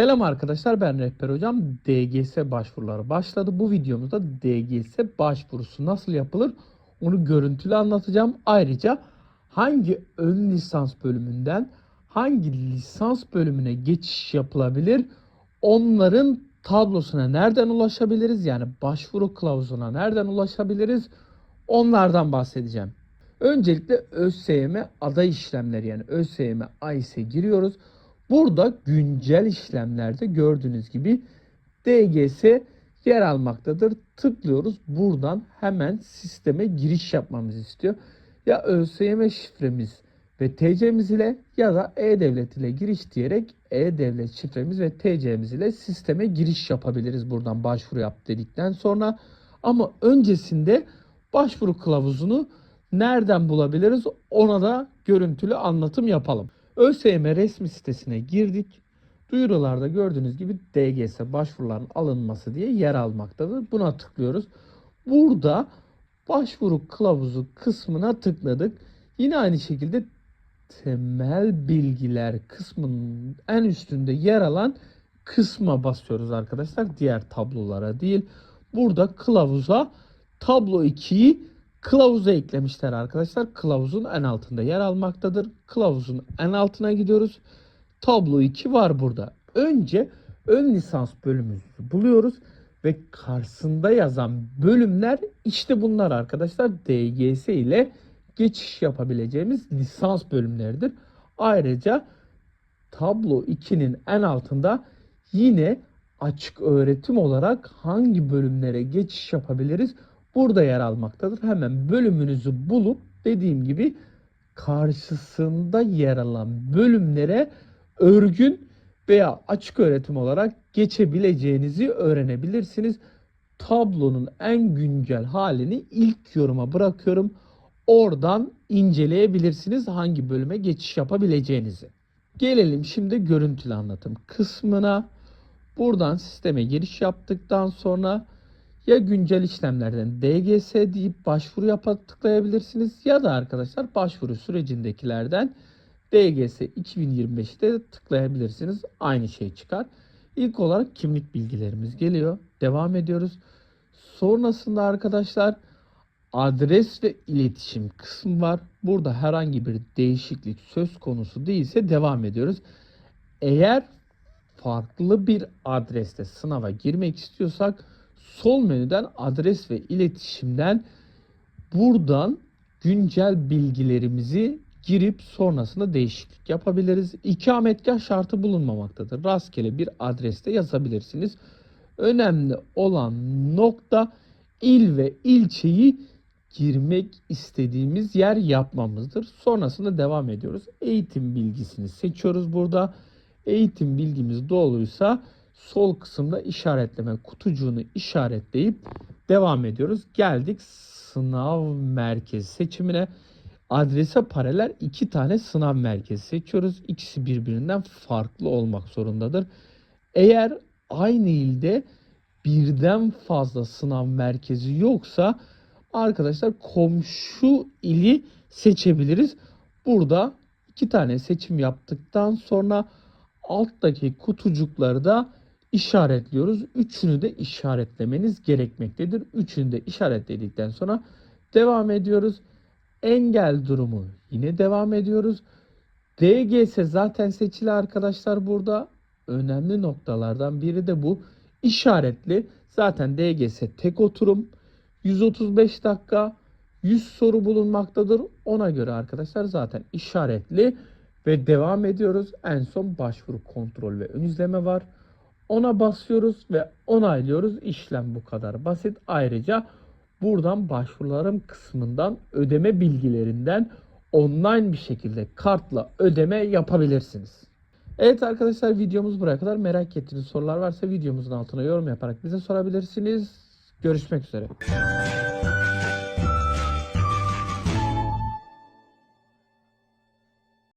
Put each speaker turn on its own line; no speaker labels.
Selam arkadaşlar ben Rehber Hocam. DGS başvuruları başladı. Bu videomuzda DGS başvurusu nasıl yapılır onu görüntülü anlatacağım. Ayrıca hangi ön lisans bölümünden hangi lisans bölümüne geçiş yapılabilir onların tablosuna nereden ulaşabiliriz yani başvuru kılavuzuna nereden ulaşabiliriz onlardan bahsedeceğim. Öncelikle ÖSYM aday işlemleri yani ÖSYM AİS'e giriyoruz. Burada güncel işlemlerde gördüğünüz gibi DGS yer almaktadır. Tıklıyoruz. Buradan hemen sisteme giriş yapmamızı istiyor. Ya ÖSYM şifremiz ve TC'miz ile ya da E-Devlet ile giriş diyerek E-Devlet şifremiz ve TC'miz ile sisteme giriş yapabiliriz. Buradan başvuru yap dedikten sonra. Ama öncesinde başvuru kılavuzunu nereden bulabiliriz ona da görüntülü anlatım yapalım. ÖSYM resmi sitesine girdik. Duyurularda gördüğünüz gibi DGS başvuruların alınması diye yer almaktadır. Buna tıklıyoruz. Burada başvuru kılavuzu kısmına tıkladık. Yine aynı şekilde temel bilgiler kısmının en üstünde yer alan kısma basıyoruz arkadaşlar. Diğer tablolara değil. Burada kılavuza tablo 2'yi kılavuza eklemişler arkadaşlar. Kılavuzun en altında yer almaktadır. Kılavuzun en altına gidiyoruz. Tablo 2 var burada. Önce ön lisans bölümümüzü buluyoruz ve karşısında yazan bölümler işte bunlar arkadaşlar. DGS ile geçiş yapabileceğimiz lisans bölümleridir. Ayrıca tablo 2'nin en altında yine açık öğretim olarak hangi bölümlere geçiş yapabiliriz? Burada yer almaktadır. Hemen bölümünüzü bulup dediğim gibi karşısında yer alan bölümlere örgün veya açık öğretim olarak geçebileceğinizi öğrenebilirsiniz. Tablonun en güncel halini ilk yoruma bırakıyorum. Oradan inceleyebilirsiniz hangi bölüme geçiş yapabileceğinizi. Gelelim şimdi görüntülü anlatım kısmına. Buradan sisteme giriş yaptıktan sonra ya güncel işlemlerden DGS deyip başvuru yapa tıklayabilirsiniz ya da arkadaşlar başvuru sürecindekilerden DGS 2025'te tıklayabilirsiniz. Aynı şey çıkar. İlk olarak kimlik bilgilerimiz geliyor. Devam ediyoruz. Sonrasında arkadaşlar adres ve iletişim kısmı var. Burada herhangi bir değişiklik söz konusu değilse devam ediyoruz. Eğer farklı bir adreste sınava girmek istiyorsak sol menüden adres ve iletişimden buradan güncel bilgilerimizi girip sonrasında değişiklik yapabiliriz. İkametgah şartı bulunmamaktadır. Rastgele bir adreste yazabilirsiniz. Önemli olan nokta il ve ilçeyi girmek istediğimiz yer yapmamızdır. Sonrasında devam ediyoruz. Eğitim bilgisini seçiyoruz burada. Eğitim bilgimiz doğruysa sol kısımda işaretleme kutucuğunu işaretleyip devam ediyoruz. Geldik sınav merkezi seçimine. Adrese paralel iki tane sınav merkezi seçiyoruz. İkisi birbirinden farklı olmak zorundadır. Eğer aynı ilde birden fazla sınav merkezi yoksa arkadaşlar komşu ili seçebiliriz. Burada iki tane seçim yaptıktan sonra alttaki kutucukları da işaretliyoruz. Üçünü de işaretlemeniz gerekmektedir. Üçünü de işaretledikten sonra devam ediyoruz. Engel durumu yine devam ediyoruz. DGS zaten seçili arkadaşlar burada. Önemli noktalardan biri de bu. İşaretli. Zaten DGS tek oturum. 135 dakika 100 soru bulunmaktadır. Ona göre arkadaşlar zaten işaretli ve devam ediyoruz. En son başvuru kontrol ve ön izleme var. Ona basıyoruz ve onaylıyoruz. İşlem bu kadar basit. Ayrıca buradan başvurularım kısmından ödeme bilgilerinden online bir şekilde kartla ödeme yapabilirsiniz. Evet arkadaşlar videomuz buraya kadar. Merak ettiğiniz sorular varsa videomuzun altına yorum yaparak bize sorabilirsiniz. Görüşmek üzere.